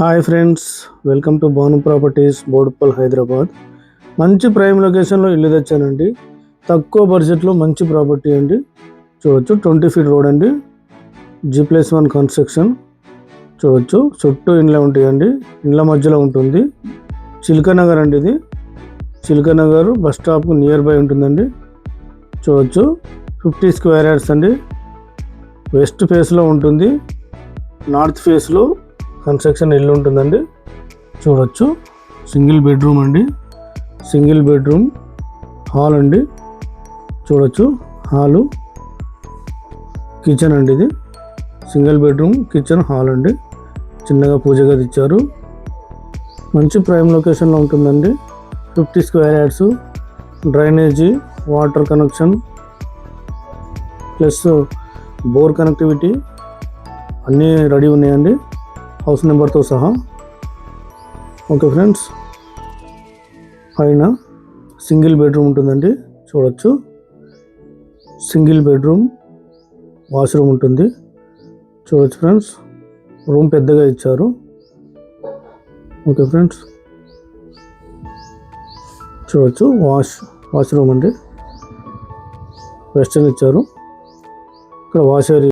Hi friends welcome to Bhanu properties Boduppal Hyderabad. మంచి prime లొకేషన్లో ఇల్లు తెచ్చానండి. తక్కువ బడ్జెట్లో మంచి ప్రాపర్టీ అండి. చూడొచ్చు ట్వంటీ ఫీట్ రోడ్ అండి. జీ ప్లస్ వన్ కన్స్ట్రక్షన్ చూడొచ్చు చుట్టూ ఇండ్ల ఉంటాయండి. ఇండ్ల మధ్యలో ఉంటుంది. చిలకనగర్ అండి ఇది. Chilakanagar bus stop near by ఉంటుందండి. చూడొచ్చు ఫిఫ్టీ స్క్వేర్ యార్డ్స్ అండి. వెస్ట్ ఫేస్లో ఉంటుంది. నార్త్ ఫేస్లో కన్స్ట్రక్షన్ ఇల్లు ఉంటుందండి. చూడొచ్చు. సింగిల్ బెడ్రూమ్ అండి. సింగిల్ బెడ్రూమ్ హాల్ అండి. చూడొచ్చు. హాలు. కిచెన్ అండి ఇది. సింగిల్ బెడ్రూమ్ కిచెన్ హాల్ అండి. చిన్నగా పూజ గది ఇచ్చారు. మంచి ప్రైమ్ లొకేషన్లో ఉంటుందండి. Fifty square yards drainage water connection plus bore connectivity అన్నీ రెడీ ఉన్నాయండి. హౌస్ నెంబర్తో సహా. ఓకే ఫ్రెండ్స్ పైన సింగిల్ బెడ్రూమ్ ఉంటుందండి చూడొచ్చు. సింగిల్ బెడ్రూమ్ వాష్రూమ్ ఉంటుంది చూడొచ్చు ఫ్రెండ్స్. రూమ్ పెద్దగా ఇచ్చారు. ఓకే ఫ్రెండ్స్ చూడొచ్చు. వాష్ వాష్రూమ్ అండి. వెస్టర్న్ ఇచ్చారు. ఇక్కడ వాష్ ఏరియా